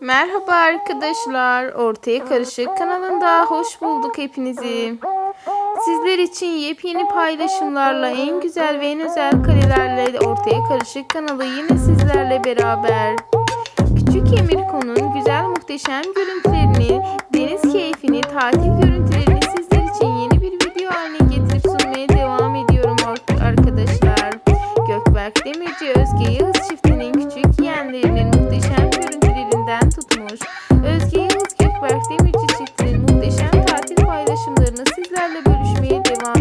Merhaba arkadaşlar. Ortaya Karışık kanalında hoş bulduk hepinizi. Sizler için yepyeni paylaşımlarla en güzel ve en özel karelerle Ortaya Karışık kanalı yine sizlerle beraber. Küçük Emirko'nun güzel muhteşem görüntülerini, deniz keyfini, tatil görüntülerini sizler için yeni bir video haline getirip sunmaya devam ediyorum ar- arkadaşlar. Gökberk Demirci olmuş. Özge Yavuz Gökberk Demirci çiftinin muhteşem tatil paylaşımlarını sizlerle bölüşmeye devam